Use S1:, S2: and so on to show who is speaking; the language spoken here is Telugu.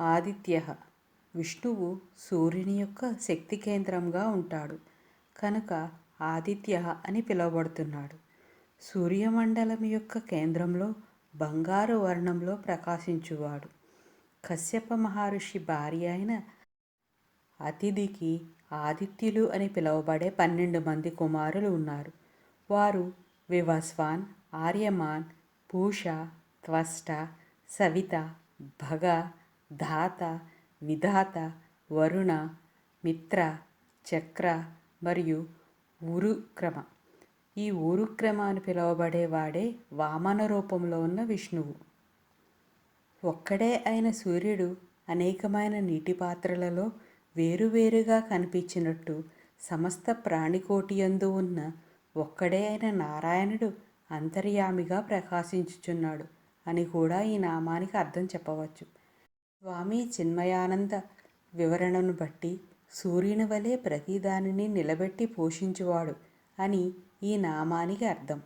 S1: ఆదిత్య. విష్ణువు సూర్యుని యొక్క శక్తి కేంద్రంగా ఉంటాడు. కనుక ఆదిత్య అని పిలువబడుతున్నాడు. సూర్యమండలం యొక్క కేంద్రంలో బంగారు వర్ణంలో ప్రకాశించువాడు. కశ్యప మహర్షి భార్య అయిన అతిథికి ఆదిత్యులు అని పిలువబడే పన్నెండు మంది కుమారులు ఉన్నారు. వారు వివస్వాన్ ఆర్యమాన్ పూష త్వష్ట సవిత భగ ధాత విధాత వరుణ మిత్ర చక్ర మరియు ఉరుక్రమ. ఈ ఉరుక్రమ అని పిలువబడేవాడే వామన రూపంలో ఉన్న విష్ణువు. ఒక్కడే అయిన సూర్యుడు అనేకమైన నీటి పాత్రలలో వేరువేరుగా కనిపించినట్టు సమస్త ప్రాణికోటి యందు ఉన్న ఒక్కడే అయిన నారాయణుడు అంతర్యామిగా ప్రకాశించుచున్నాడు అని కూడా ఈ నామానికి అర్థం చెప్పవచ్చు. స్వామి చిన్మయానంద వివరణను బట్టి సూర్యుని వలె ప్రతిదానిని నిలబెట్టి పోషించువాడు అని ఈ నామానికి అర్థం.